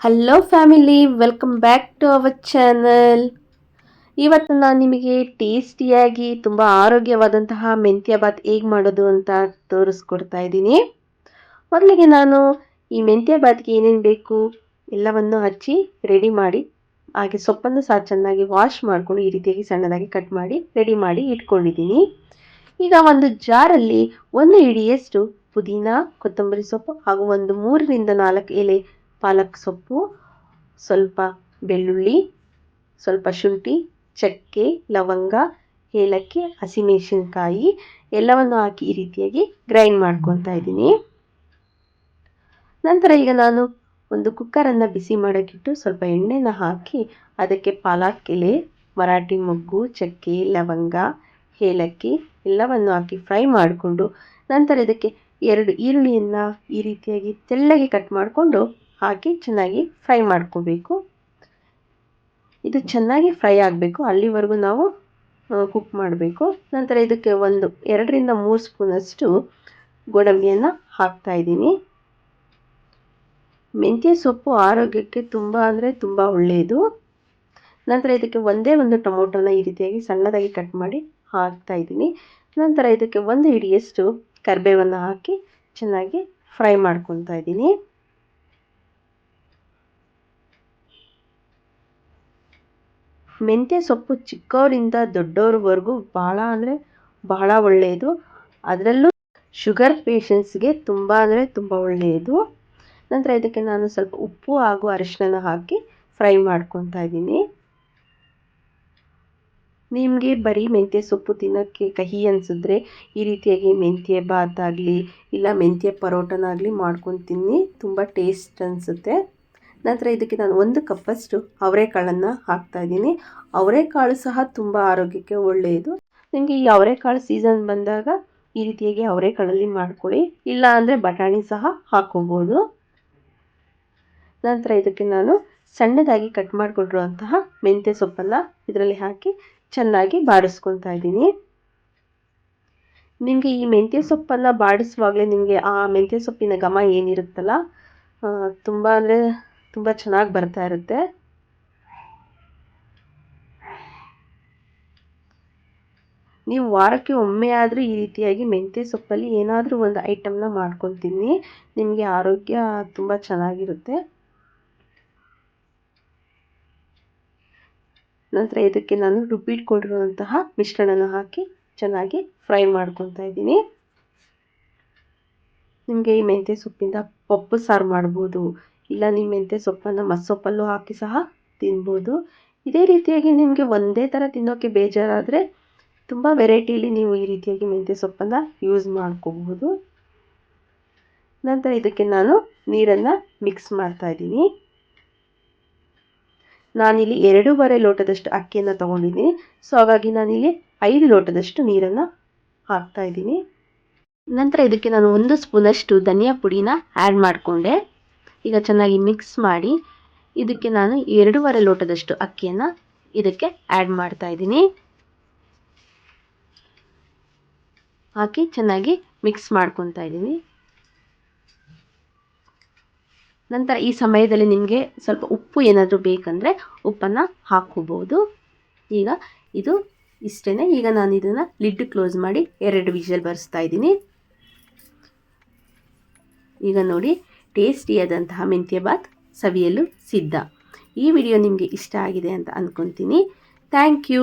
Hello family welcome back to our channel ಇವತ್ತು ನಾನು ನಿಮಗೆ ಟೇಸ್ಟಿಯಾಗಿ ತುಂಬ ಆರೋಗ್ಯವಾದಂತಹ ಮೆಂತ್ಯ ಬಾತ್ ಹೇಗೆ ಮಾಡೋದು ಅಂತ ತೋರಿಸ್ಕೊಡ್ತಾ ಇದ್ದೀನಿ. ಮೊದಲಿಗೆ ನಾನು ಈ ಮೆಂತ್ಯ ಬಾತ್ಗೆ ಏನೇನು ಬೇಕು ಎಲ್ಲವನ್ನು ಹಚ್ಚಿ ರೆಡಿ ಮಾಡಿ, ಹಾಗೆ ಸೊಪ್ಪನ್ನು ಸಹ ಚೆನ್ನಾಗಿ ವಾಶ್ ಮಾಡಿಕೊಂಡು ಈ ರೀತಿಯಾಗಿ ಸಣ್ಣದಾಗಿ ಕಟ್ ಮಾಡಿ ರೆಡಿ ಮಾಡಿ ಇಟ್ಕೊಂಡಿದ್ದೀನಿ. ಈಗ ಒಂದು ಜಾರಲ್ಲಿ ಒಂದು ಹಿಡಿಯಷ್ಟು ಪುದೀನ, ಕೊತ್ತಂಬರಿ ಸೊಪ್ಪು ಹಾಗೂ ಒಂದು ಮೂರರಿಂದ ನಾಲ್ಕು ಎಲೆ ಪಾಲಕ್ ಸೊಪ್ಪು, ಸ್ವಲ್ಪ ಬೆಳ್ಳುಳ್ಳಿ, ಸ್ವಲ್ಪ ಶುಂಠಿ, ಚಕ್ಕೆ, ಲವಂಗ, ಏಲಕ್ಕಿ, ಹಸಿಮೆಣಸಿನ್ಕಾಯಿ ಎಲ್ಲವನ್ನು ಹಾಕಿ ಈ ರೀತಿಯಾಗಿ ಗ್ರೈಂಡ್ ಮಾಡ್ಕೊತಾ ಇದ್ದೀನಿ. ನಂತರ ಈಗ ನಾನು ಒಂದು ಕುಕ್ಕರನ್ನು ಬಿಸಿ ಮಾಡೋಕ್ಕಿಟ್ಟು ಸ್ವಲ್ಪ ಎಣ್ಣೆನ ಹಾಕಿ ಅದಕ್ಕೆ ಪಾಲಕ್ ಎಲೆ ಮರಾಠಿ ಮೊಗ್ಗು, ಚಕ್ಕೆ, ಲವಂಗ, ಏಲಕ್ಕಿ ಎಲ್ಲವನ್ನು ಹಾಕಿ ಫ್ರೈ ಮಾಡಿಕೊಂಡು ನಂತರ ಇದಕ್ಕೆ ಎರಡು ಈರುಳ್ಳಿಯನ್ನು ಈ ರೀತಿಯಾಗಿ ತೆಳ್ಳಗೆ ಕಟ್ ಮಾಡಿಕೊಂಡು ಹಾಕಿ ಚೆನ್ನಾಗಿ ಫ್ರೈ ಮಾಡ್ಕೋಬೇಕು. ಇದು ಚೆನ್ನಾಗಿ ಫ್ರೈ ಆಗಬೇಕು. ಅಲ್ಲಿವರೆಗೂ ನಾವು ಕುಕ್ ಮಾಡಬೇಕು. ನಂತರ ಇದಕ್ಕೆ ಒಂದು, ಎರಡರಿಂದ ಮೂರು ಸ್ಪೂನಷ್ಟು ಗೋಡಂಬಿಯನ್ನು ಹಾಕ್ತಾಯಿದ್ದೀನಿ ಮೆಂತ್ಯ ಸೊಪ್ಪು ಆರೋಗ್ಯಕ್ಕೆ ತುಂಬ ಅಂದರೆ ತುಂಬ ಒಳ್ಳೆಯದು. ನಂತರ ಇದಕ್ಕೆ ಒಂದೇ ಒಂದು ಟೊಮೊಟೊನ ಈ ರೀತಿಯಾಗಿ ಸಣ್ಣದಾಗಿ ಕಟ್ ಮಾಡಿ ಹಾಕ್ತಾಯಿದ್ದೀನಿ ನಂತರ ಇದಕ್ಕೆ ಒಂದು ಹಿಡಿಯಷ್ಟು ಕರಿಬೇವನ್ನು ಹಾಕಿ ಚೆನ್ನಾಗಿ ಫ್ರೈ ಮಾಡ್ಕೊತಾ ಇದ್ದೀನಿ. ಮೆಂತ್ಯ ಸೊಪ್ಪು ಚಿಕ್ಕವರಿಂದ ದೊಡ್ಡವ್ರವರೆಗೂ ಭಾಳ ಅಂದರೆ ಬಹಳ ಒಳ್ಳೆಯದು. ಅದರಲ್ಲೂ ಶುಗರ್ ಪೇಷಂಟ್ಸ್ಗೆ ತುಂಬ ಅಂದರೆ ತುಂಬ ಒಳ್ಳೆಯದು. ನಂತರ ಇದಕ್ಕೆ ನಾನು ಸ್ವಲ್ಪ ಉಪ್ಪು ಹಾಗೂ ಅರಿಶಿನ ಹಾಕಿ ಫ್ರೈ ಮಾಡ್ಕೊತಾ ಇದ್ದೀನಿ. ನಿಮಗೆ ಬರೀ ಮೆಂತ್ಯ ಸೊಪ್ಪು ತಿನ್ನೋಕ್ಕೆ ಕಹಿ ಅನಿಸಿದ್ರೆ ಈ ರೀತಿಯಾಗಿ ಮೆಂತ್ಯ ಬಾತ್ ಆಗಲಿ, ಇಲ್ಲ ಮೆಂತ್ಯ ಪರೋಟನಾಗಲಿ ಮಾಡ್ಕೊಂಡು ತಿನ್ನಿ, ತುಂಬ ಟೇಸ್ಟ್ ಅನಿಸುತ್ತೆ. ನಂತರ ಇದಕ್ಕೆ ನಾನು ಒಂದು ಕಪ್ಪಷ್ಟು ಅವರೆಕಾಳನ್ನು ಹಾಕ್ತಾ ಇದ್ದೀನಿ. ಅವರೆಕಾಳು ಸಹ ತುಂಬ ಆರೋಗ್ಯಕ್ಕೆ ಒಳ್ಳೆಯದು. ನಿಮಗೆ ಈ ಅವರೆಕಾಳು ಸೀಸನ್ ಬಂದಾಗ ಈ ರೀತಿಯಾಗಿ ಅವರೆಕಾಳಲ್ಲಿ ಮಾಡ್ಕೊಳ್ಳಿ. ಇಲ್ಲ ಅಂದರೆ ಬಟಾಣಿ ಸಹ ಹಾಕೋಬೋದು ನಂತರ ಇದಕ್ಕೆ ನಾನು ಸಣ್ಣದಾಗಿ ಕಟ್ ಮಾಡಿಕೊಂಡಿರುವಂತಹ ಮೆಂತ್ಯ ಸೊಪ್ಪನ್ನು ಇದರಲ್ಲಿ ಹಾಕಿ ಚೆನ್ನಾಗಿ ಬಾಡಿಸ್ಕೊತಾ ಇದ್ದೀನಿ. ನಿಮಗೆ ಈ ಮೆಂತ್ಯ ಸೊಪ್ಪನ್ನು ಬಾಡಿಸುವಾಗಲೇ ನಿಮಗೆ ಆ ಮೆಂತ್ಯ ಸೊಪ್ಪಿನ ಘಮ ಏನಿರುತ್ತಲ್ಲ ತುಂಬ ಅಂದರೆ ತುಂಬ ಚೆನ್ನಾಗಿ ಬರ್ತಾ ಇರುತ್ತೆ. ನೀವು ವಾರಕ್ಕೆ ಒಮ್ಮೆ ಆದರೂ ಈ ರೀತಿಯಾಗಿ ಮೆಂತ್ಯ ಸೊಪ್ಪಲ್ಲಿ ಏನಾದರೂ ಒಂದು ಐಟಮ್ನ ಮಾಡ್ಕೊತೀನಿ. ನಿಮಗೆ ಆರೋಗ್ಯ ತುಂಬ ಚೆನ್ನಾಗಿರುತ್ತೆ. ನಂತರ ಇದಕ್ಕೆ ನಾನು ರುಬ್ಬಿಟ್ಕೊಂಡಿರುವಂತಹ ಮಿಶ್ರಣನ ಹಾಕಿ ಚೆನ್ನಾಗಿ ಫ್ರೈ ಮಾಡ್ಕೊತಾ ಇದ್ದೀನಿ. ನಿಮಗೆ ಈ ಮೆಂತ್ಯ ಸೊಪ್ಪಿಂದ ಪಪ್ಪು ಸಾರು ಮಾಡ್ಬೋದು. ಇಲ್ಲ ನೀವು ಮೆಂತ್ಯ ಸೊಪ್ಪನ್ನು ಮಸ್ಸೊಪ್ಪಲ್ಲೂ ಹಾಕಿ ಸಹ ತಿನ್ಬೋದು. ಇದೇ ರೀತಿಯಾಗಿ ನಿಮಗೆ ಒಂದೇ ಥರ ತಿನ್ನೋಕ್ಕೆ ಬೇಜಾರಾದರೆ ತುಂಬ ವೆರೈಟಿಲಿ ನೀವು ಈ ರೀತಿಯಾಗಿ ಮೆಂತ್ಯ ಸೊಪ್ಪನ್ನು ಯೂಸ್ ಮಾಡ್ಕೋಬಹುದು. ನಂತರ ಇದಕ್ಕೆ ನಾನು ನೀರನ್ನು ಮಿಕ್ಸ್ ಮಾಡ್ತಾ ಇದ್ದೀನಿ. ನಾನಿಲ್ಲಿ ಎರಡೂವರೆ ಲೋಟದಷ್ಟು ಅಕ್ಕಿಯನ್ನು ತೊಗೊಂಡಿದ್ದೀನಿ. ಸೊ ಹಾಗಾಗಿ ನಾನಿಲ್ಲಿ ಐದು ಲೋಟದಷ್ಟು ನೀರನ್ನು ಹಾಕ್ತಾ ಇದ್ದೀನಿ. ನಂತರ ಇದಕ್ಕೆ ನಾನು ಒಂದು ಸ್ಪೂನಷ್ಟು ಧನಿಯಾ ಪುಡಿನ ಆ್ಯಡ್ ಮಾಡಿಕೊಂಡೆ. ಈಗ ಚೆನ್ನಾಗಿ ಮಿಕ್ಸ್ ಮಾಡಿ ಇದಕ್ಕೆ ನಾನು ಎರಡೂವರೆ ಲೋಟದಷ್ಟು ಅಕ್ಕಿಯನ್ನು ಇದಕ್ಕೆ ಆ್ಯಡ್ ಮಾಡ್ತಾ ಇದ್ದೀನಿ. ಹಾಕಿ ಚೆನ್ನಾಗಿ ಮಿಕ್ಸ್ ಮಾಡ್ಕೊತಾ ಇದ್ದೀನಿ. ನಂತರ ಈ ಸಮಯದಲ್ಲಿ ನಿಮಗೆ ಸ್ವಲ್ಪ ಉಪ್ಪು ಏನಾದರೂ ಬೇಕಂದರೆ ಉಪ್ಪನ್ನು ಹಾಕ್ಕೋಬೋದು. ಈಗ ಇದು ಇಷ್ಟೇ ಈಗ ನಾನು ಇದನ್ನು ಲಿಡ್ ಕ್ಲೋಸ್ ಮಾಡಿ ಎರಡು ವಿಷಲ್ ಬರೆಸ್ತಾ ಇದ್ದೀನಿ. ಈಗ ನೋಡಿ ಟೇಸ್ಟಿಯಾದಂತಹ ಮೆಂತ್ಯ ಬಾತ್ ಸವಿಯಲು ಸಿದ್ಧ. ಈ ವಿಡಿಯೋ ನಿಮಗೆ ಇಷ್ಟ ಆಗಿದೆ ಅಂತ ಅಂದ್ಕೊತೀನಿ ಥ್ಯಾಂಕ್ ಯು